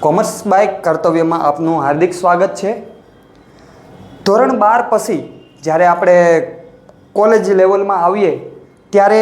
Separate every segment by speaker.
Speaker 1: Commerce by કર્તવ્યમાં આપનું હાર્દિક સ્વાગત છે. ધોરણ બાર પછી જ્યારે આપણે કોલેજ લેવલમાં આવીએ, ત્યારે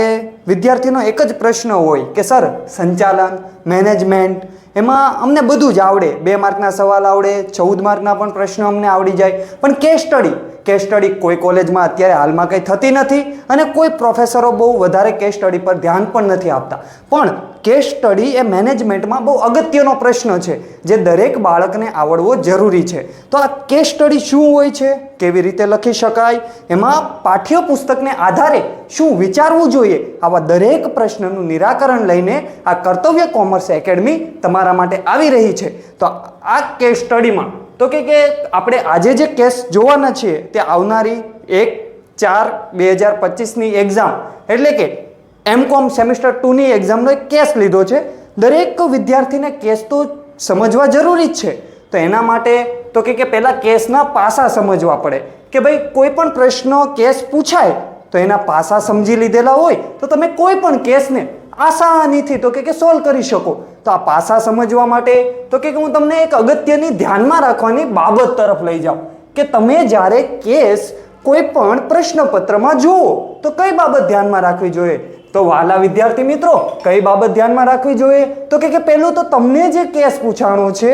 Speaker 1: વિદ્યાર્થીનો એક જ પ્રશ્ન હોય કે, સર, સંચાલન મેનેજમેન્ટ એમાં અમને બધું જ આવડે. બે માર્કના સવાલ આવડે, ચૌદ માર્કના પણ પ્રશ્નો અમને આવડી જાય. પણ કેસ સ્ટડી કેસ સ્ટડી કોઈ કોલેજમાં અત્યારે હાલમાં કંઈ થતી નથી અને કોઈ પ્રોફેસરો બહુ વધારે કેસ સ્ટડી પર ધ્યાન પણ નથી આપતા. પણ કેસ સ્ટડી એ મેનેજમેન્ટમાં બહુ અગત્યનો પ્રશ્ન છે, જે દરેક બાળકને આવડવો જરૂરી છે. તો આ કેસ સ્ટડી શું હોય છે? કેવી રીતે લખી શકાય? એમાં પાઠ્યપુસ્તકને આધારે શું વિચારવું જોઈએ? આવા દરેક પ્રશ્નનું નિરાકરણ લઈને આ કર્તવ્ય કોમર્સ એકેડમી તમારા માટે આવી રહી છે. તો આ કેસ સ્ટડીમાં તો કે કે આપણે આજે જે કેસ જોવાના છીએ, તે આવનારી એક ચાર બે હજાર પચીસની એક્ઝામ એટલે કે એમ કોમ સેમિસ્ટર ટુની એક્ઝામનો એક કેસ લીધો છે. દરેક વિદ્યાર્થીને કેસ તો સમજવા જરૂરી જ છે. તો એના માટે, તો કે કે પહેલાં કેસના પાસા સમજવા પડે. કે ભાઈ, કોઈ પણ પ્રશ્ન કેસ પૂછાય, તો એના પાસા સમજી લીધેલા હોય, તો તમે કોઈ પણ કેસને આસાનીથી તો કે સોલ્વ કરી શકો. તો આ પાસા સમજવા માટે તો કે હું તમને એક અગત્યની ધ્યાનમાં રાખવાની બાબત તરફ લઈ જાઉં. કે તમે જ્યારે કેસ કોઈ પણ પ્રશ્નપત્રમાં જુઓ, તો કઈ બાબત ધ્યાનમાં રાખવી જોઈએ? તો વાલા વિદ્યાર્થી મિત્રો, કઈ બાબત ધ્યાનમાં રાખવી જોઈએ? તો કે પહેલું તો તમને જે કેસ પૂછાણો છે,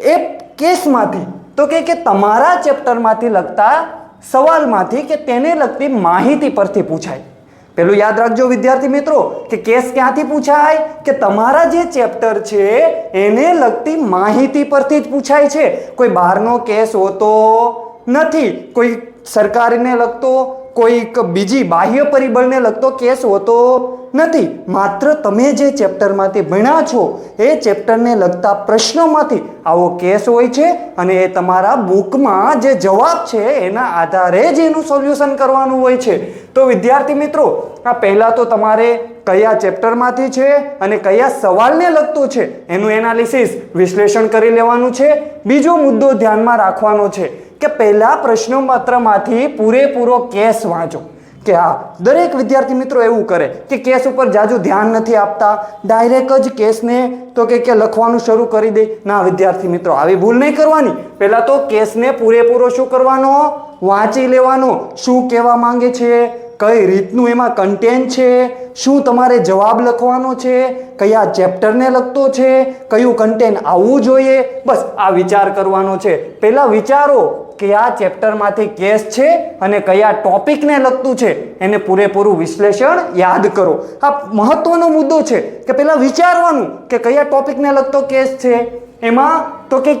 Speaker 1: એ કેસમાંથી તો કે તમારા ચેપ્ટરમાંથી લગતા સવાલમાંથી કે તેને લગતી માહિતી પરથી પૂછાય. પેલું યાદ રાખજો વિદ્યાર્થી મિત્રો, કે કેસ ક્યાંથી પૂછાય? કે તમારા જે ચેપ્ટર છે, એને લગતી માહિતી પરથી જ પૂછાય છે. કોઈ બહારનો કેસ હોતો નથી, કોઈ સરકારને લગતો કોઈક બીજી બાહ્ય પરિબળને લગતો કેસ હોતો નથી. માત્ર તમે જે ચેપ્ટરમાંથી ભણ્યા છો, એ ચેપ્ટરને લગતા પ્રશ્નોમાંથી આવો કેસ હોય છે અને એ તમારા બુકમાં જે જવાબ છે, એના આધારે જ એનું સોલ્યુશન કરવાનું હોય છે. તો વિદ્યાર્થી મિત્રો, આ પહેલાં તો તમારે કયા ચેપ્ટરમાંથી છે અને કયા સવાલને લગતું છે એનું એનાલિસિસ વિશ્લેષણ કરી લેવાનું છે. બીજો મુદ્દો ધ્યાનમાં રાખવાનો છે. કે પહેલા પ્રશ્નપત્રમાંથી પૂરેપૂરો કેસ વાંચો. કે હા, દરેક વિદ્યાર્થી મિત્રો એવું કરે કે કેસ ઉપર જાજુ ધ્યાન નથી આપતા, ડાયરેક્ટ જ કેસને તો કે કે લખવાનું શરૂ કરી દે. ના, વિદ્યાર્થી મિત્રો, આવી ભૂલ નહીં કરવાની. પહેલાં તો કેસને પૂરેપૂરો શું કરવાનો? વાંચી લેવાનો. શું કહેવા માંગે છે? કઈ રીતનું એમાં કન્ટેન્ટ છે? શું તમારે જવાબ લખવાનો છે? કયા ચેપ્ટરને લગતો છે? કયું કન્ટેન્ટ આવવું જોઈએ? બસ, આ વિચાર કરવાનો છે. પહેલાં વિચારો. કે આ ચેપ્ટરમાંથી કેસ છે અને કયા ટોપિકને લગતું છે એને પૂરેપૂરું વિશ્લેષણ યાદ કરો. આ મહત્વનો મુદ્દો છે કે પહેલાં વિચારવાનું કે કયા ટોપિકને લગતો કેસ છે? એમાં તો કે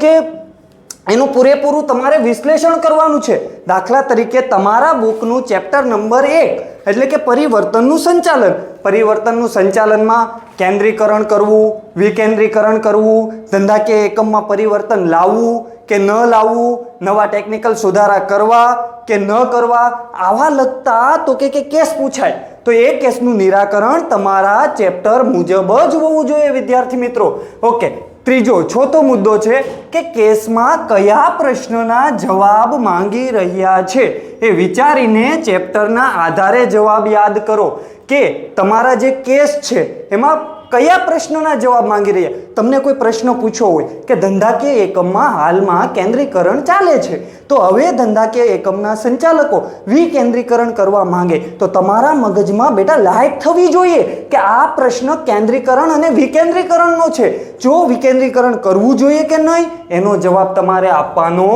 Speaker 1: એનું પૂરેપૂરું તમારે વિશ્લેષણ કરવાનું છે. દાખલા તરીકે તમારા બુકનું ચેપ્ટર નંબર એક, એટલે કે પરિવર્તનનું સંચાલન. પરિવર્તનનું સંચાલનમાં કેન્દ્રીકરણ કરવું, વિકેન્દ્રીકરણ કરવું ધંધાકીય એકમમાં પરિવર્તન લાવવું, કે ન લાવવું, નવા ટેકનિકલ સુધારા કરવા, કે ન કરવા, આવા લગતા તો કે કેસ પૂછાય. તો એ કેસનું નિરાકરણ તમારા ચેપ્ટર મુજબ જ હોવું જોઈએ, વિદ્યાર્થી મિત્રો. ઓકે. ત્રીજો ચોથો મુદ્દો છે કે કેસમાં કયા પ્રશ્નના જવાબ માંગી રહ્યા છે? એ વિચારીને ચેપ્ટરના આધારે જવાબ યાદ કરો કે તમારા જે કેસ છે, એમાં કયા પ્રશ્નોના જવાબ માંગી રહ્યા? તમને કોઈ પ્રશ્ન પૂછ્યો હોય કે ધંધાકીય એકમમાં હાલમાં કેન્દ્રીકરણ ચાલે છે, તો હવે ધંધાકીય એકમના સંચાલકો વિકેન્દ્રીકરણ કરવા માંગે. તો તમારા મગજમાં બેટા લાયક થવી જોઈએ કે આ પ્રશ્ન કેન્દ્રીકરણ અને વિકેન્દ્રીકરણનો છે. જો વિકેન્દ્રીકરણ કરવું જોઈએ કે નહીં, એનો જવાબ તમારે આપવાનો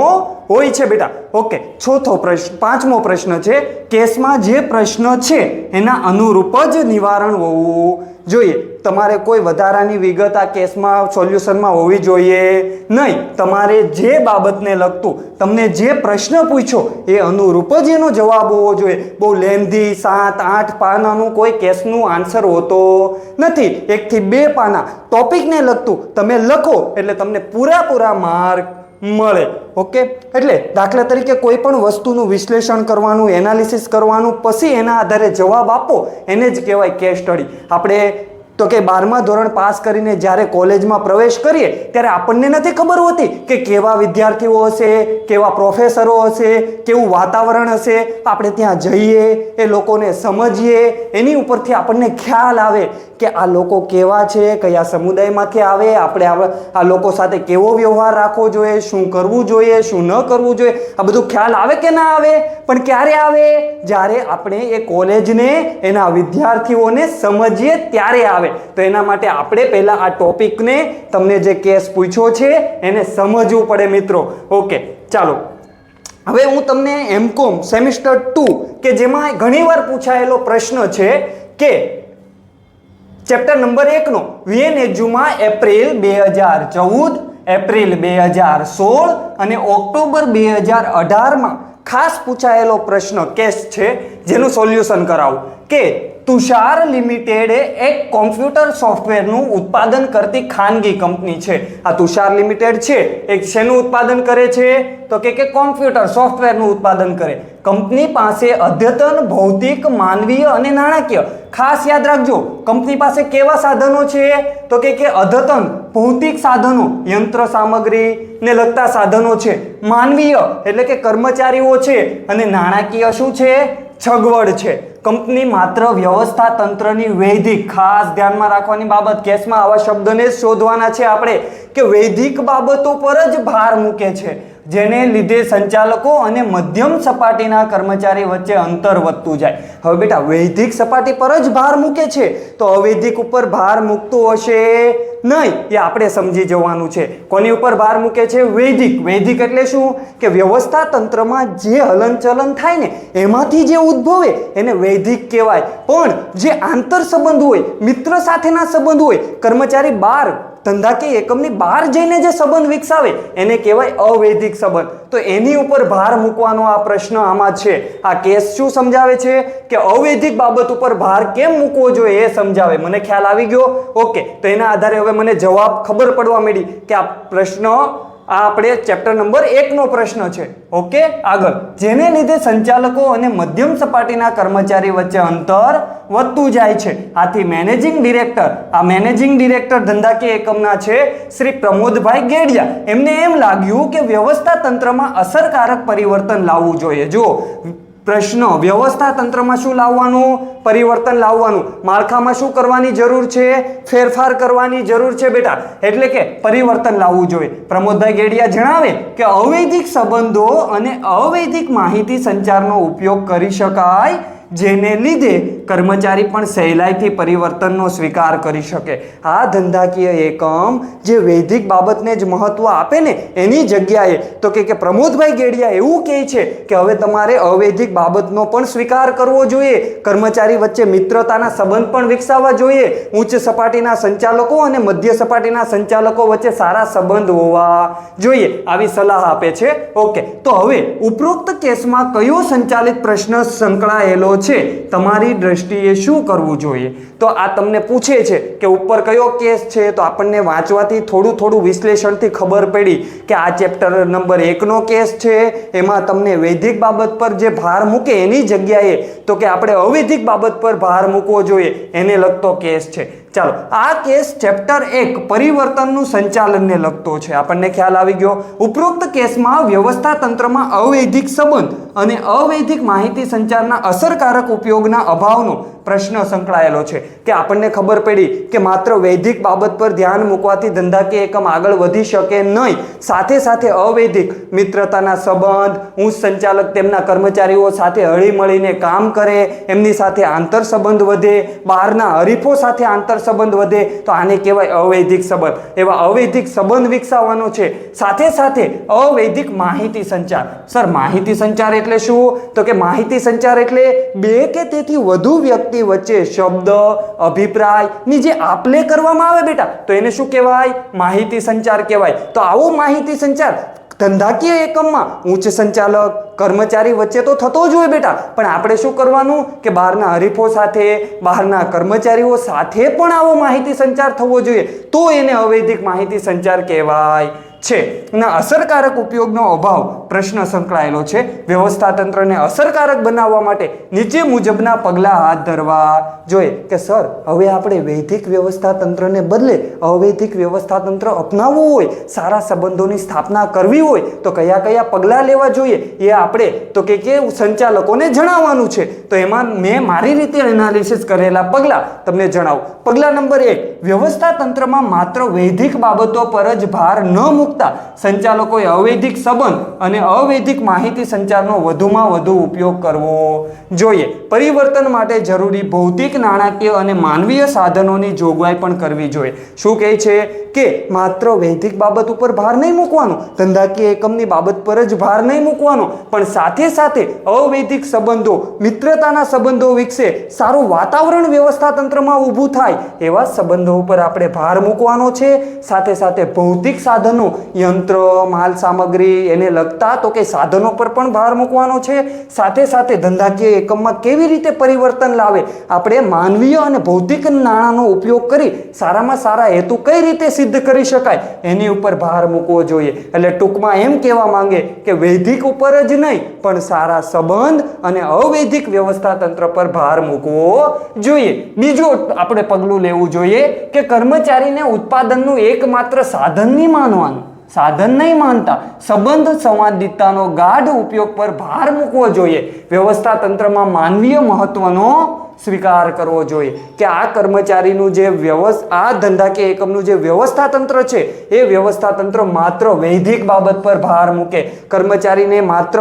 Speaker 1: હોય છે બેટા. ઓકે, ચોથો પ્રશ્ન, પાંચમો પ્રશ્ન છે, કેસમાં જે પ્રશ્ન છે, એના અનુરૂપ જ નિવારણ હોવું જોઈએ. તમારે કોઈ વધારાની વિગત આ કેસમાં, સોલ્યુશનમાં હોવી જોઈએ? નહીં. તમારે જે બાબતને લગતું, તમને જે પ્રશ્ન પૂછ્યો એ અનુરૂપ જ એનો જવાબ હોવો જોઈએ. બહુ લેન્ધી, સાત, આઠ પાનાનું કોઈ કેસનું આન્સર હોતો નથી. એકથી બે પાના ટોપિકને લગતું તમે લખો, એટલે તમને પૂરાપૂરા માર્ક મળે. ઓકે? એટલે દાખલા તરીકે કોઈ પણ વસ્તુનું વિશ્લેષણ કરવાનું, એનાલિસિસ કરવાનું, પછી એના આધારે જવાબ આપો. એને જ કહેવાય કેસ સ્ટડી આપણે તો કે બારમા ધોરણ પાસ કરીને જ્યારે કોલેજમાં પ્રવેશ કરીએ, ત્યારે આપણને નથી ખબર હોતી કે કેવા વિદ્યાર્થીઓ હશે, કેવા પ્રોફેસરો હશે, કેવું વાતાવરણ હશે. આપણે ત્યાં જઈએ, એ લોકોને સમજીએ, એની ઉપરથી આપણને ખ્યાલ આવે કે આ લોકો કેવા છે, કયા સમુદાયમાંથી આવે, આપણે આ લોકો સાથે કેવો વ્યવહાર રાખવો જોઈએ, શું કરવું જોઈએ, શું ન કરવું જોઈએ. આ બધું ખ્યાલ આવે કે ના આવે? પણ ક્યારે આવે? જ્યારે આપણે એ કોલેજને, એના વિદ્યાર્થીઓને સમજીએ, ત્યારે આવે. તો એના માટે આપણે પહેલાં આ ટોપિકને તમને જે કેસ પૂછ્યો છે, એને સમજવું પડે મિત્રો. ઓકે, ચાલો. હવે હું તમને એમકોમ સેમિસ્ટર ટુ, કે જેમાં ઘણીવાર પૂછાયેલો પ્રશ્ન છે કે ચેપ્ટર નંબર એકનો, વીએન એજ્યુમાં એપ્રિલ બે હજાર ચૌદ, એપ્રિલ બે હજાર સોળ અને ઓક્ટોબર બે હજાર અઢારમાં ખાસ પૂછાયેલો પ્રશ્ન કેસ છે, જેનું સોલ્યુશન કરાવું. કે તુષાર લિમિટેડ એ એક કોમ્પ્યુટર સોફ્ટવેરનું ઉત્પાદન કરતી ખાનગી કંપની છે. આ તુષાર લિમિટેડ છે એક શેનું ઉત્પાદન કરે છે? તો કે કે કોમ્પ્યુટર સોફ્ટવેરનું ઉત્પાદન કરે. કંપની પાસે અદ્યતન ભૌતિક, માનવીય અને નાણાકીય. ખાસ યાદ રાખજો, કંપની પાસે કેવા સાધનો છે? તો કે કે અદ્યતન ભૌતિક સાધનો, યંત્ર સામગ્રી ને લગતા સાધનો છે. માનવીય એટલે કે કર્મચારીઓ છે અને નાણાકીય શું છે? છગવડ છે. કંપની માત્ર વ્યવસ્થા તંત્રની વૈધિક ખાસ ધ્યાનમાં રાખવાની બાબત કેસમાં આવા શબ્દને શોધવાના છે. આપણે કે વૈધિક બાબતો પર જ ભાર મૂકે છે. જેને લીધે સંચાલકો અને મધ્યમ સપાટીના કર્મચારી વચ્ચે અંતર વધતું જાય. હવે બેટા વૈધિક સપાટી પર જ ભાર મૂકે છે. તો અવૈધિક ઉપર ભાર મૂકતું હશે નહીં, એ આપણે સમજી જવાનું છે. કોની ઉપર ભાર મૂકે છે? વૈદિક. વૈદિક એટલે શું? કે વ્યવસ્થા તંત્રમાં જે હલનચલન થાય ને, એમાંથી જે ઉદ્ભવે, એને વૈદિક કહેવાય. પણ જે આંતર સંબંધ હોય, મિત્ર સાથેના સંબંધ હોય, કર્મચારી બાર ધંધાકીય એકમની બહાર જઈને જે સંબંધ વિકસાવે, એને કહેવાય અવૈધિક સંબંધ. તો એની ઉપર ભાર મૂકવાનો આ પ્રશ્ન આમાં છે. આ કેસ શું સમજાવે છે? કે અવૈધિક બાબત ઉપર ભાર કેમ મૂકવો જોઈએ એ સમજાવે. મને ખ્યાલ આવી ગયો? ઓકે. તો એના આધારે હવે મને જવાબ ખબર પડવા મળી કે આ પ્રશ્ન આ આપણે ચેપ્ટર નંબર એકનો પ્રશ્ન છે. ઓકે આગળ. જેને લીધે સંચાલકો અને મધ્યમ સપાટીના કર્મચારી વચ્ચે અંતર વધતું જાય છે. આથી મેનેજિંગ ડિરેક્ટર આ મેનેજિંગ ડિરેક્ટર ધંધાકીય એકમના છે? શ્રી પ્રમોદભાઈ ગેડિયા. એમને એમ લાગ્યું કે વ્યવસ્થા તંત્રમાં અસરકારક પરિવર્તન લાવવું જોઈએ. જુઓ પ્રશ્ન, વ્યવસ્થા તંત્રમાં શું લાવવાનું, પરિવર્તન લાવવાનું, માળખામાં શું કરવાની જરૂર છે, ફેરફાર કરવાની જરૂર છે બેટા. એટલે કે પરિવર્તન લાવવું જોઈએ. પ્રમોદભાઈ ગેડિયા જણાવે કે અવૈધિક સંબંધો અને અવૈધિક માહિતી સંચારનો ઉપયોગ કરી શકાય જેને લીધે કર્મચારી પણ સહેલાઈથી પરિવર્તનનો સ્વીકાર કરી શકે. આ ધંધાકીય એકમ જે વૈદિક બાબતને જ મહત્વ આપે ને એની જગ્યાએ, તો કે કે પ્રમોદભાઈ ગેડિયા એવું કહે છે કે હવે તમારે અવૈધિક બાબતનો પણ સ્વીકાર કરવો જોઈએ, કર્મચારી વચ્ચે મિત્રતાના સંબંધ પણ વિકસાવવા જોઈએ, ઉચ્ચ સપાટીના સંચાલકો અને મધ્ય સપાટીના સંચાલકો વચ્ચે સારા સંબંધ હોવા જોઈએ. આવી સલાહ આપે છે. ઓકે, તો હવે ઉપરોક્ત કેસમાં કયો સંચાલિત પ્રશ્ન સંકળાયેલો છે, તમારી દ્રષ્ટિએ શું કરવું જોઈએ? તો આ તમને પૂછે છે કે ઉપર કયો કેસ છે, તો આપણને વાંચવાથી થોડું થોડું વિશ્લેષણથી ખબર પડી કે આ ચેપ્ટર નંબર એકનો કેસ છે. એમાં તમને વૈદિક બાબત પર જે ભાર મૂકે એની જગ્યાએ, તો કે આપણે અવૈધિક બાબત પર ભાર મૂકવો જોઈએ, એને લગતો કેસ છે. ચાલો, આ કેસ ચેપ્ટર એક પરિવર્તનનું સંચાલનને લગતો છે. આપણને ખ્યાલ આવી ગયો. ઉપરોક્ત કેસમાં વ્યવસ્થા તંત્રમાં અવૈધિક સંબંધ અને અવૈધિક માહિતી સંચારના અસરકારક ઉપયોગના અભાવનો પ્રશ્ન સંકળાયેલો છે કે આપણને ખબર પડી કે માત્ર વૈદિક બાબત પર ધ્યાન મૂકવાથી ધંધાકીય એકમ આગળ વધી શકે નહીં. સાથે સાથે અવૈધિક મિત્રતાના સંબંધ ઉચ્ચ સંચાલક તેમના કર્મચારીઓ સાથે હળીમળીને કામ કરે, એમની સાથે આંતર સંબંધ વધે, બહારના હરીફો સાથે આંતર સંબંધ વધે, તો આને કહેવાય અવૈધિક સંબંધ. એવા અવૈધિક સંબંધ વિકસાવવાનો છે. સાથે સાથે અવૈધિક માહિતી સંચાર. સર, માહિતી સંચાર એટલે શું? તો કે માહિતી સંચાર એટલે બે કે તેથી વધુ વ્યક્તિ વચ્ચે શબ્દ અભિપ્રાયની જે આપલે કરવામાં આવે બેટા, તો એને શું કહેવાય? માહિતી સંચાર કહેવાય. તો આવો માહિતી સંચાર ધંધાકીય એકમમાં ઉચ્ચ સંચાલક, કર્મચારી વચ્ચે તો થતો જ હોય બેટા. પણ આપણે શું કરવાનું? કે બહારના હરીફો સાથે, બહારના કર્મચારીઓ સાથે પણ આવો માહિતી સંચાર થવો જોઈએ. તો એને અવૈધિક માહિતી સંચાર કહેવાય. છે. ના અસરકારક ઉપયોગનો અભાવ પ્રશ્ન સંકળાયેલો છે. વ્યવસ્થા તંત્રને અસરકારક બનાવવા માટે નીચે મુજબના પગલાં હાથ ધરવા જોઈએ કે, સર, હવે આપણે વૈધિક વ્યવસ્થા તંત્રને બદલે અવૈધિક વ્યવસ્થા તંત્ર અપનાવવું હોય, સારા સંબંધોની સ્થાપના કરવી હોય, તો કયા કયા પગલાં લેવા જોઈએ? એ આપણે, તો કે કે સંચાલકોને જણાવવાનું છે. તો એમાં મેં મારી રીતે એનાલિસિસ કરેલા પગલાં તમને જણાવું. પગલાં નંબર એક વ્યવસ્થા તંત્રમાં માત્ર વૈધિક બાબતો પર જ ભાર ન મૂકતા સંચાલકોએ અવૈધિક સંબંધ અને અવૈધિક માહિતી સંચારનો વધુમાં વધુ ઉપયોગ કરવો જોઈએ. પરિવર્તન માટે જરૂરી ભૌતિક, નાણાકીય અને માનવીય સાધનોની જોગવાઈ પણ કરવી જોઈએ. શું કહે છે કે માત્ર વૈધિક બાબત ઉપર ભાર નહીં મૂકવાનો? ધંધાકીય એકમની બાબત પર જ ભાર નહીં મૂકવાનો. પણ સાથે સાથે અવૈધિક સંબંધો, મિત્રતાના સંબંધો વિકસે. સારું વાતાવરણ વ્યવસ્થા તંત્રમાં ઊભું થાય. એવા સંબંધો ઉપર આપણે ભાર મૂકવાનો છે. સાથે સાથે ભૌતિક સાધનો યંત્ર, માલ સામગ્રી એને લગતા તો કે સાધનો પર પણ ભાર મૂકવાનો છે. સાથે સાથે ધંધાકીય એકમમાં કેવી રીતે પરિવર્તન લાવે? આપણે માનવીય અને ભૌતિક નાણાંનો ઉપયોગ કરી સારામાં સારા હેતુ કઈ રીતે સિદ્ધ કરી શકાય એની ઉપર ભાર મૂકવો જોઈએ. એટલે ટૂંકમાં એમ કહેવા માંગે કે વૈદિક ઉપર જ નહીં, પણ સારા સંબંધ અને અવૈધિક વ્યવસ્થા તંત્ર પર ભાર મૂકવો જોઈએ. બીજું આપણે પગલું લેવું જોઈએ કે કર્મચારીને ઉત્પાદનનું એકમાત્ર સાધન નહીં માનવાનું. સાધન નહીં માનતા. સંબંધ સંવાદિતાનો ગાઢ ઉપયોગ પર ભાર મૂકવો જોઈએ. વ્યવસ્થા તંત્રમાં માનવીય મહત્વનો સ્વીકાર કરવો જોઈએ કે આ કર્મચારીનું જે વ્યવસ્થા આ ધંધા કે એકમનું જે વ્યવસ્થા તંત્ર છે, એ વ્યવસ્થા તંત્ર માત્ર વૈધિક બાબત પર ભાર મૂકે. કર્મચારીને માત્ર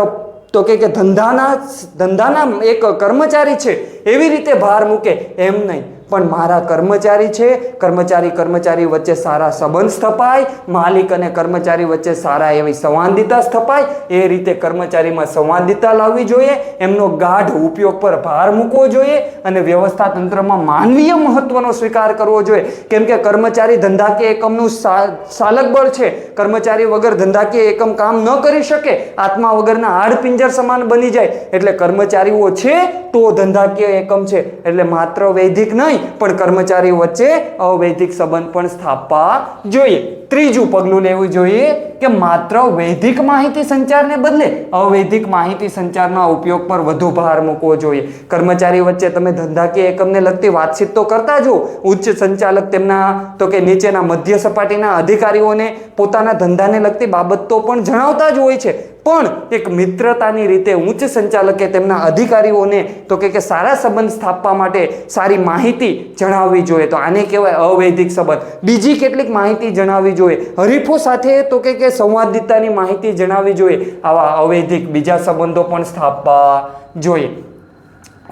Speaker 1: તો કે ધંધાના ધંધાના એક કર્મચારી છે, એવી રીતે ભાર મૂકે. એમ નહીં. પણ મારા કર્મચારી છે. કર્મચારી કર્મચારી વચ્ચે સારા સંબંધ સ્થપાય. માલિક અને કર્મચારી વચ્ચે સારા એવી સંવાદિતા સ્થપાય. એ રીતે કર્મચારીમાં સંવાદિતા લાવવી જોઈએ. એમનો ગાઢ ઉપયોગ પર ભાર મૂકવો જોઈએ અને વ્યવસ્થા તંત્રમાં માનવીય મહત્વનો સ્વીકાર કરવો જોઈએ. કેમ કે કર્મચારી ધંધાકીય એકમનું ચાલક બળ છે. કર્મચારી વગર ધંધાકીય એકમ કામ ન કરી શકે. આત્મા વગરના હાડપિંજર સમાન બની જાય. એટલે કર્મચારીઓ છે તો ધંધાકીય એકમ છે. એટલે માત્ર વૈધિક નહીં પણ કર્મચારી વચ્ચે અવૈધિક સંબંધ પણ સ્થાપવા જોઈએ. ત્રીજું પગલું લેવું જોઈએ કે માત્ર વૈધિક માહિતી સંચારને બદલે અવૈધિક માહિતી સંચારના ઉપયોગ પર વધુ ભાર મૂકવો જોઈએ. કર્મચારી વચ્ચે તમે ધંધાકીય એકમને લગતી વાતચીત તો કરતા જો ઉચ્ચ સંચાલક તેમના, તો કે નીચેના મધ્ય સપાટીના અધિકારીઓને પોતાના ધંધાને લગતી બાબતો પણ જણાવતા જ હોય છે. પણ એક મિત્રતાની રીતે ઉચ્ચ સંચાલકે તેમના અધિકારીઓને તો કે કે સારા સંબંધ સ્થાપવા માટે સારી માહિતી જણાવવી જોઈએ. તો આને કહેવાય અવૈધિક સંબંધ. બીજી કેટલીક માહિતી જણાવવી જોઈએ. હરીફો સાથે તો કે કે સંવાદિતાની માહિતી જણાવવી જોઈએ. આવા અવૈધિક બીજા સંબંધો પણ સ્થાપવા જોઈએ.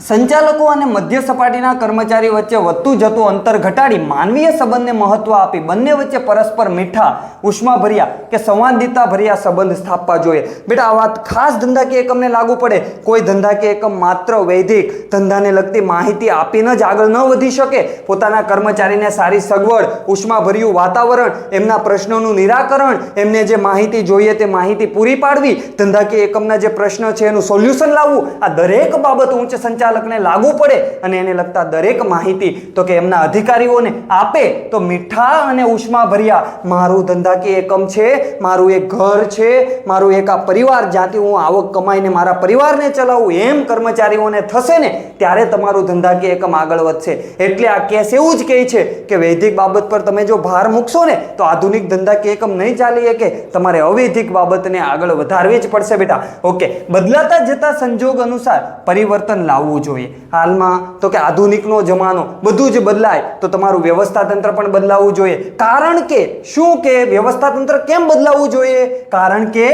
Speaker 1: સંચાલકો અને મધ્ય સપાટીના કર્મચારી વચ્ચે વધતું જતું અંતર ઘટાડી માનવીય સંબંધને મહત્વ આપી બંને વચ્ચે પરસ્પર મીઠા, ઉષ્માભર્યા કે સંવાદિતા ભર્યા સંબંધ સ્થાપવા જોઈએ. બેટા, આ વાત ખાસ ધંધાકીય એકમને લાગુ પડે. કોઈ ધંધાકીય એકમ માત્ર વૈદિક ધંધાને લગતી માહિતી આપીને જ આગળ ન વધી શકે. પોતાના કર્મચારીને સારી સગવડ, ઉષ્માભર્યું વાતાવરણ, એમના પ્રશ્નોનું નિરાકરણ, એમને જે માહિતી જોઈએ તે માહિતી પૂરી પાડવી, ધંધાકીય એકમના જે પ્રશ્ન છે એનું સોલ્યુશન લાવવું, આ દરેક બાબત ઉચ્ચ સંચાલકને લાગુ પડે અને એને લગતા દરેક માહિતી તો કે એમના અધિકારીઓને આપે, તો મીઠા અને ઉષ્માભર્યા, મારું ધંધાકીય એકમ છે, મારું એક ઘર છે, મારું એક આ પરિવાર, જ્યાંથી હું આવક કમાઈને મારા પરિવારને ચલાવું, એમ કર્મચારીઓને થશે ને, ત્યારે તમારું ધંધાકીય એકમ આગળ વધશે. એટલે આ કેસ એવું જ કહે છે કે વૈધિક બાબત પર તમે જો ભાર મૂકશો ને, તો આધુનિક ધંધાકીય એકમ નહીં ચાલી શકે. તમારે અવૈધિક બાબતને આગળ વધારવી જ પડશે બેટા. ઓકે, બદલાતા જતા સંજોગ અનુસાર પરિવર્તન લાવવું જોઈએ. હાલમાં તો કે આધુનિકનો જમાનો બધું જ બદલાય, તો તમારું વ્યવસ્થા તંત્ર પણ બદલાવવું જોઈએ. કારણ કે શું કે વ્યવસ્થા તંત્ર કેમ બદલાવવું જોઈએ? કારણ કે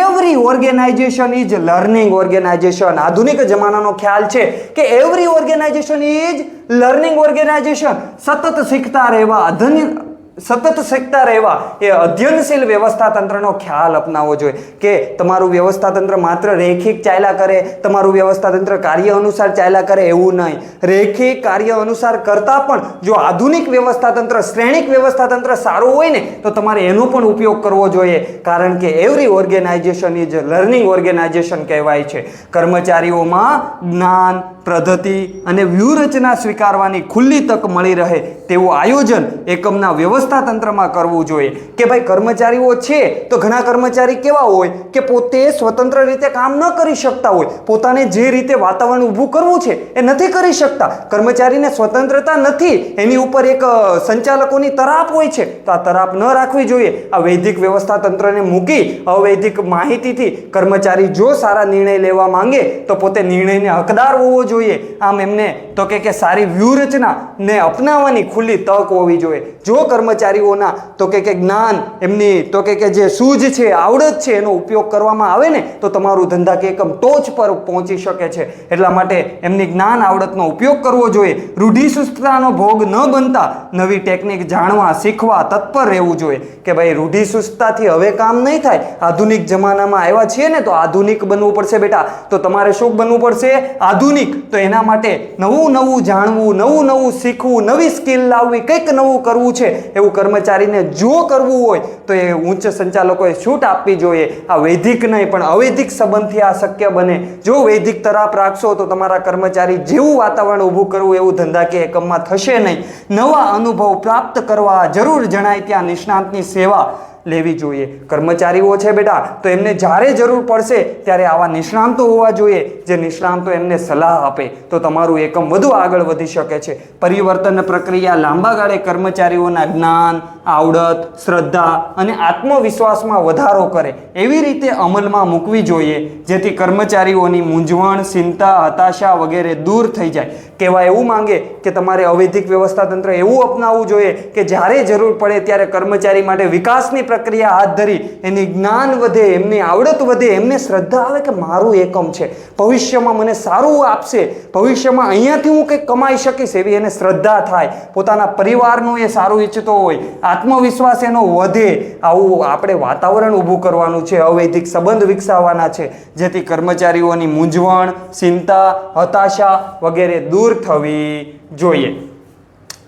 Speaker 1: every organisation is learning organisation આધુનિક જમાનાનો ખ્યાલ છે કે every organisation is learning organisation સતત શીખતા રહેવા આધુનિક સતત શીખતા રહેવા એ અધ્યયનશીલ વ્યવસ્થા તંત્રનો ખ્યાલ અપનાવવો જોઈએ કે તમારું વ્યવસ્થા તંત્ર માત્ર રેખિક ચાલ્યા કરે, તમારું વ્યવસ્થા તંત્ર કાર્ય અનુસાર ચાલ્યા કરે એવું નહીં. રેખિક કાર્ય અનુસાર કરતાં પણ જો આધુનિક વ્યવસ્થા તંત્ર શ્રેણિક વ્યવસ્થા તંત્ર સારું હોય ને, તો તમારે એનો પણ ઉપયોગ કરવો જોઈએ. કારણ કે every organisation is learning organisation કહેવાય છે. કર્મચારીઓમાં જ્ઞાન પદ્ધતિ અને વ્યૂહરચના સ્વીકારવાની ખુલ્લી તક મળી રહે તેવું આયોજન એકમના વ્યવસ્થા તંત્રમાં કરવું જોઈએ. કે ભાઈ કર્મચારીઓ છે, તો ઘણા કર્મચારી કેવા હોય? કે પોતે સ્વતંત્ર રીતે કામ ન કરી શકતા હોય. પોતાને જે રીતે વાતાવરણ ઊભું કરવું છે, એ નથી કરી શકતા. કર્મચારીને સ્વતંત્રતા નથી, એની ઉપર એક સંચાલકોની તરાપ હોય છે. તો આ તરાપ ન રાખવી જોઈએ. આ વૈદિક વ્યવસ્થા તંત્રને મૂકી અવૈધિક માહિતીથી કર્મચારી જો સારા નિર્ણય લેવા માંગે, તો પોતે નિર્ણયને હકદાર હોવો જોઈએ. આમ એમને તો કે કે સારી વ્યૂહરચના ને અપનાવવાની ખુલ્લી તક હોવી જોઈએ. જો કર્મચારીઓના તો કે કે જ્ઞાન, એમની તો કે કે જે સૂઝ છે, આવડત છે, એનો ઉપયોગ કરવામાં આવે ને, તો તમારું ધંધાકીય એકમ ટોચ પર પહોંચી શકે છે. એટલા માટે એમની જ્ઞાન આવડતનો ઉપયોગ કરવો જોઈએ. રૂઢિસુસ્તતાનો ભોગ ન બનતા નવી ટેકનિક જાણવા, શીખવા તત્પર રહેવું જોઈએ કે ભાઈ રૂઢિસુસ્તતાથી હવે કામ નહીં થાય. આધુનિક જમાનામાં આવ્યા છીએ ને, તો આધુનિક બનવું પડશે બેટા. તો તમારે શું બનવું પડશે? આધુનિક. તો એના માટે નવું નવું જાણવું, નવું નવું શીખવું, નવી સ્કિલ લાવવી, કંઈક નવું કરવું છે, એવું કર્મચારીને જો કરવું હોય, તો એ ઉચ્ચ સંચાલકોએ છૂટ આપવી જોઈએ. આ વૈદિક નહીં, પણ અવૈધિક સંબંધથી આ શક્ય બને. જો વૈદિક તરાપ રાખશો, તો તમારા કર્મચારી જેવું વાતાવરણ ઊભું કરવું, એવું ધંધાકીય એકમમાં થશે નહીં. નવા અનુભવ પ્રાપ્ત કરવા, જરૂર જણાય ત્યાં નિષ્ણાંતની સેવા. લેવી જોઈએ. કર્મચારીઓ છે બેટા, તો એમને જ્યારે જરૂર પડશે ત્યારે આવા નિષ્ણાંતો હોવા જોઈએ, જે નિષ્ણાંતો એમને સલાહ આપે. તો તમારું એકમ વધુ આગળ વધી શકે છે. પરિવર્તન પ્રક્રિયા લાંબા ગાળે કર્મચારીઓના જ્ઞાન, આવડત, શ્રદ્ધા અને આત્મવિશ્વાસમાં વધારો કરે. એવી રીતે અમલમાં મૂકવી જોઈએ, જેથી કર્મચારીઓની મૂંઝવણ, ચિંતા, હતાશા વગેરે દૂર થઈ જાય. કહેવા એવું માંગે કે તમારે અવૈધિક વ્યવસ્થા તંત્ર એવું અપનાવવું જોઈએ કે જ્યારે જરૂર પડે ત્યારે કર્મચારી માટે વિકાસની પ્રક્રિયા હાથ ધરી, એની જ્ઞાન વધે, એમની આવડત વધે, એમને શ્રદ્ધા આવે કે મારું એકમ છે. ભવિષ્યમાં મને સારું આપશે. ભવિષ્યમાં અહીંયાથી હું કંઈક કમાઈ શકીશ એવી એને શ્રદ્ધા થાય. પોતાના પરિવારનું એ સારું ઈચ્છતો હોય. આત્મવિશ્વાસ એનો વધે. આવું આપણે વાતાવરણ ઊભું કરવાનું છે. અવૈધિક સંબંધ વિકસાવવાના છે. જેથી કર્મચારીઓની મૂંઝવણ, ચિંતા, હતાશા વગેરે દૂર થવી જોઈએ.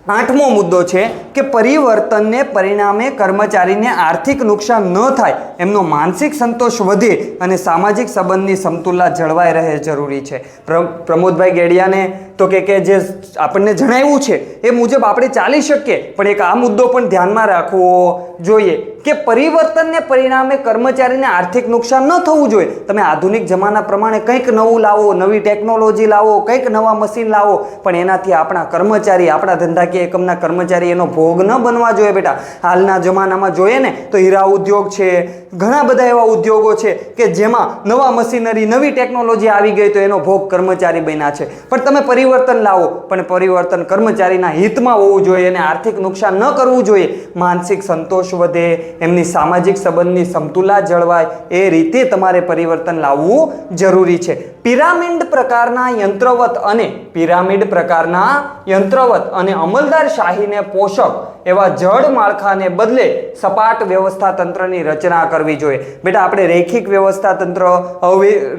Speaker 1: આઠમો મુદ્દો છે કે પરિવર્તનને પરિણામે કર્મચારીને આર્થિક નુકસાન ન થાય, એમનો માનસિક સંતોષ વધે અને સામાજિક સંબંધની સમતુલા જળવાઈ રહે જરૂરી છે. પ્ર- પ્રમોદભાઈ ગેડિયાને તો કે કે જે આપણને જણાવ્યું છે, એ મુજબ આપણે ચાલી શકીએ, પણ એક આ મુદ્દો પણ ધ્યાનમાં રાખવો જોઈએ કે પરિવર્તનને પરિણામે કર્મચારીને આર્થિક નુકસાન ન થવું જોઈએ. તમે આધુનિક જમાના પ્રમાણે કંઈક નવું લાવો, નવી ટેકનોલોજી લાવો, કંઈક નવા મશીન લાવો, પણ એનાથી આપણા કર્મચારી, આપણા ધંધાકીય એકમના કર્મચારી એનો ભોગ ન બનવા જોઈએ બેટા. હાલના જમાનામાં જોઈએ ને તો હીરા ઉદ્યોગ છે, ઘણા બધા એવા ઉદ્યોગો છે કે જેમાં નવા મશીનરી, નવી ટેકનોલોજી આવી ગઈ તો એનો ભોગ કર્મચારી બન્યા છે. પણ તમે પરિવર્તન લાવો, પણ પરિવર્તન કર્મચારીના હિતમાં હોવું જોઈએ અને આર્થિક નુકસાન ન કરવું જોઈએ. માનસિક સંતોષ વધે, એમની સામાજિક સંબંધની સમતુલા જળવાય, એ રીતે તમારે પરિવર્તન લાવવું જરૂરી છે. પિરામિડ પ્રકારના યંત્રવત અને પિરામિડ પ્રકારના યંત્રવત અને અમલદાર શાહીને પોષક એવા જળ માળખાને બદલે સપાટ વ્યવસ્થા તંત્રની રચના કરવી જોઈએ. બેટા, આપણે રેખિક વ્યવસ્થા તંત્ર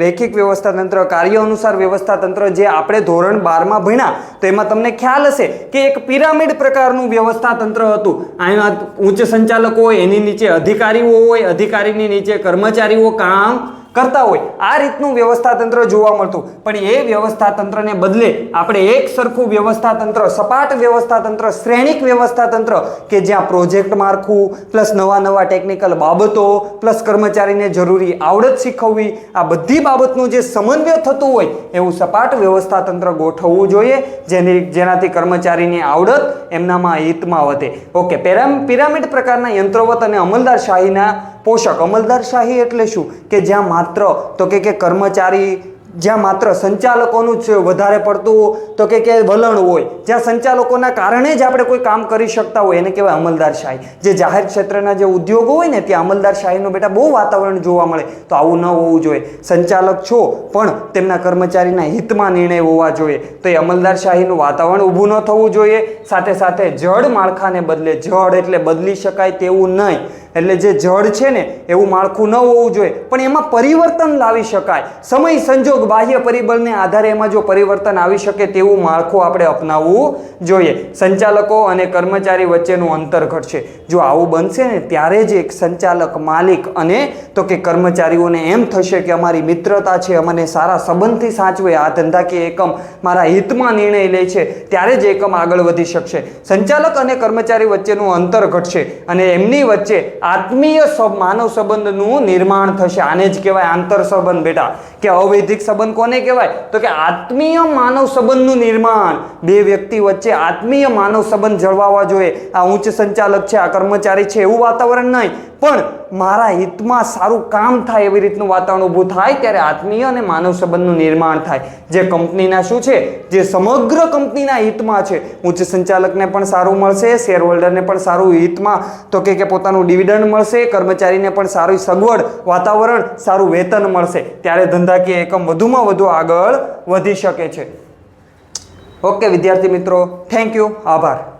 Speaker 1: રેખિક વ્યવસ્થા તંત્ર, કાર્ય અનુસાર વ્યવસ્થા તંત્ર જે આપણે ધોરણ બારમાં ભણ્યા, તો એમાં તમને ખ્યાલ હશે કે એક પિરામિડ પ્રકારનું વ્યવસ્થા તંત્ર હતું. અહીંયા ઉચ્ચ સંચાલકો હોય, એની નીચે અધિકારીઓ હોય, અધિકારીની નીચે કર્મચારીઓ, કામ કરતા હોય. આ રીતનું વ્યવસ્થા તંત્ર જોવા મળતું. પણ એ વ્યવસ્થા તંત્રને બદલે આપણે એક સરખું વ્યવસ્થા તંત્ર સપાટ વ્યવસ્થા તંત્ર શ્રેણિક વ્યવસ્થા તંત્ર કે જ્યાં પ્રોજેક્ટ માળખું, પ્લસ નવા નવા ટેકનિકલ બાબતો, પ્લસ કર્મચારીને જરૂરી આવડત શીખવવી, આ બધી બાબતનું જે સમન્વય થતું હોય, એવું સપાટ વ્યવસ્થા તંત્ર ગોઠવવું જોઈએ, જેની જેનાથી કર્મચારીની આવડત એમનામાં હિતમાં વધે. ઓકે, પેરામ, પિરામિડ પ્રકારના યંત્રવત અને અમલદારશાહીના પોષક અમલદારશાહી એટલે શું? કે જ્યાં માત્ર, તો કે કે કર્મચારી, જ્યાં માત્ર સંચાલકોનું જ વધારે પડતું તો કે કે વલણ હોય, જ્યાં સંચાલકોના કારણે જ આપણે કોઈ કામ કરી શકતા હોય, એને કહેવાય અમલદારશાહી જે જાહેર ક્ષેત્રના જે ઉદ્યોગો હોય ને, ત્યાં અમલદારશાહીનું બેટા બહુ વાતાવરણ જોવા મળે. તો આવું ન હોવું જોઈએ. સંચાલક છો, પણ તેમના કર્મચારીના હિતમાં નિર્ણય હોવા જોઈએ. તો એ અમલદારશાહીનું વાતાવરણ ઊભું ન થવું જોઈએ. સાથે સાથે જડ માળખાને બદલે, જડ એટલે બદલી શકાય તેવું નહીં. એટલે જે જળ છે ને, એવું માળખું ન હોવું જોઈએ. પણ એમાં પરિવર્તન લાવી શકાય. સમય સંજોગ બાહ્ય પરિબળને આધારે એમાં જો પરિવર્તન આવી શકે તેવું માળખું આપણે અપનાવવું જોઈએ. સંચાલકો અને કર્મચારી વચ્ચેનું અંતર ઘટશે. જો આવું બનશે ને, ત્યારે જ એક સંચાલક માલિક અને તો કે કર્મચારીઓને એમ થશે કે અમારી મિત્રતા છે, અમને સારા સંબંધથી સાચવે, આ ધંધાકીય એકમ મારા હિતમાં નિર્ણય લે છે, ત્યારે જ એકમ આગળ વધી શકશે. સંચાલક અને કર્મચારી વચ્ચેનું અંતર ઘટશે અને એમની વચ્ચે આત્મીય માનવ સંબંધનું નિર્માણ થશે. આને જ કહેવાય આંતર સંબંધ, બેટા. કે અવૈધિક સંબંધ કોને કહેવાય? તો કે આત્મીય માનવ સંબંધનું નિર્માણ. બે વ્યક્તિ વચ્ચે આત્મીય માનવ સંબંધ જળવાવા જોઈએ. આ ઉચ્ચ સંચાલક છે, આ કર્મચારી છે, એવું વાતાવરણ નહીં. પણ મારા હિતમાં સારું કામ થાય એવી રીતનું વાતાવરણ ઊભું થાય ત્યારે આત્મીય અને માનવ સંબંધનું નિર્માણ થાય. જે કંપનીના શું છે? જે સમગ્ર કંપનીના હિતમાં છે. ઉચ્ચ સંચાલકને પણ સારું મળશે શેર હોલ્ડરને પણ સારું હિતમાં. તો કે પોતાનું ડિવિડન્ડ મળશે, કર્મચારીને પણ સારી સગવડ, વાતાવરણ, સારું વેતન મળશે. ત્યારે ધંધાકીય એકમ વધુમાં વધુ આગળ વધી શકે છે. ઓકે, વિદ્યાર્થી મિત્રો થેન્ક યુ આભાર.